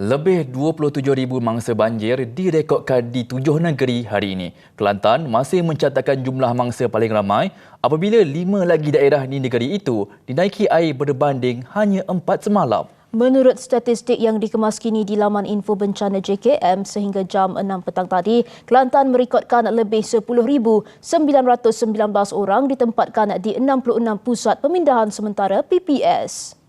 Lebih 27,000 mangsa banjir direkodkan di tujuh negeri hari ini. Kelantan masih mencatatkan jumlah mangsa paling ramai apabila lima lagi daerah di negeri itu dinaiki air berbanding hanya empat semalam. Menurut statistik yang dikemas kini di laman info bencana JKM sehingga jam 6 petang tadi, Kelantan merekodkan lebih 10,919 orang ditempatkan di 66 pusat pemindahan sementara PPS.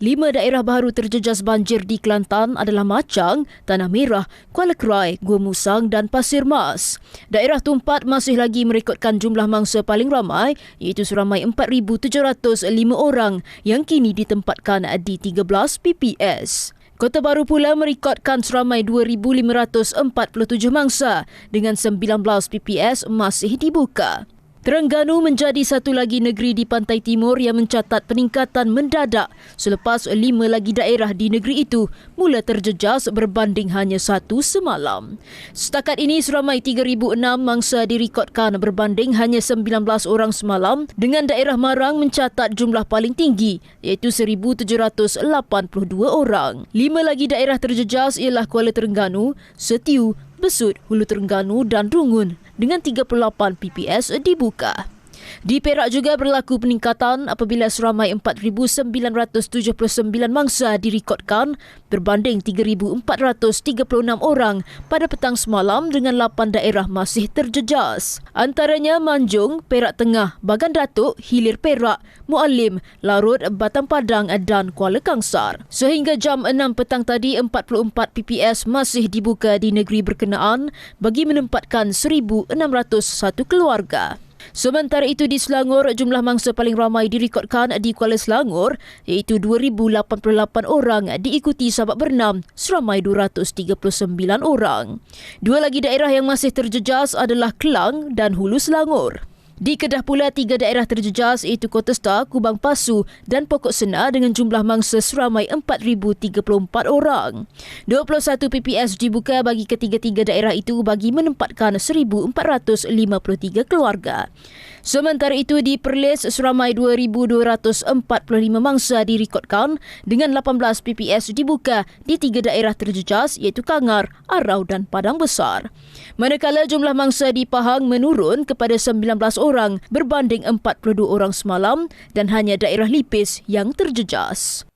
Lima daerah baru terjejas banjir di Kelantan adalah Macang, Tanah Merah, Kuala Krai, Gua Musang dan Pasir Mas. Daerah Tumpat masih lagi merekodkan jumlah mangsa paling ramai iaitu seramai 4,705 orang yang kini ditempatkan di 13 PPS. Kota Baru pula merekodkan seramai 2,547 mangsa dengan 19 PPS masih dibuka. Terengganu menjadi satu lagi negeri di pantai timur yang mencatat peningkatan mendadak selepas lima lagi daerah di negeri itu mula terjejas berbanding hanya satu semalam. Setakat ini seramai 3,006 mangsa direkodkan berbanding hanya 19 orang semalam dengan daerah Marang mencatat jumlah paling tinggi iaitu 1,782 orang. Lima lagi daerah terjejas ialah Kuala Terengganu, Setiu, Besut, Hulu Terengganu dan Rungun dengan 38 PPS dibuka. Di Perak juga berlaku peningkatan apabila seramai 4,979 mangsa direkodkan berbanding 3,436 orang pada petang semalam dengan 8 daerah masih terjejas. Antaranya Manjung, Perak Tengah, Bagan Datuk, Hilir Perak, Mualim, Larut, Batang Padang dan Kuala Kangsar. Sehingga jam 6 petang tadi, 44 PPS masih dibuka di negeri berkenaan bagi menempatkan 1,601 keluarga. Sementara itu di Selangor, jumlah mangsa paling ramai direkodkan di Kuala Selangor iaitu 2,088 orang diikuti sahabat bernam seramai 239 orang. Dua lagi daerah yang masih terjejas adalah Kelang dan Hulu Selangor. Di Kedah pula, tiga daerah terjejas iaitu Kota Star, Kubang Pasu dan Pokok Sena dengan jumlah mangsa seramai 4,034 orang. 21 PPS dibuka bagi ketiga-tiga daerah itu bagi menempatkan 1,453 keluarga. Sementara itu di Perlis, seramai 2,245 mangsa direkodkan dengan 18 PPS dibuka di tiga daerah terjejas iaitu Kangar, Arau dan Padang Besar. Manakala jumlah mangsa di Pahang menurun kepada 19 orang berbanding 42 orang semalam dan hanya daerah Lipis yang terjejas.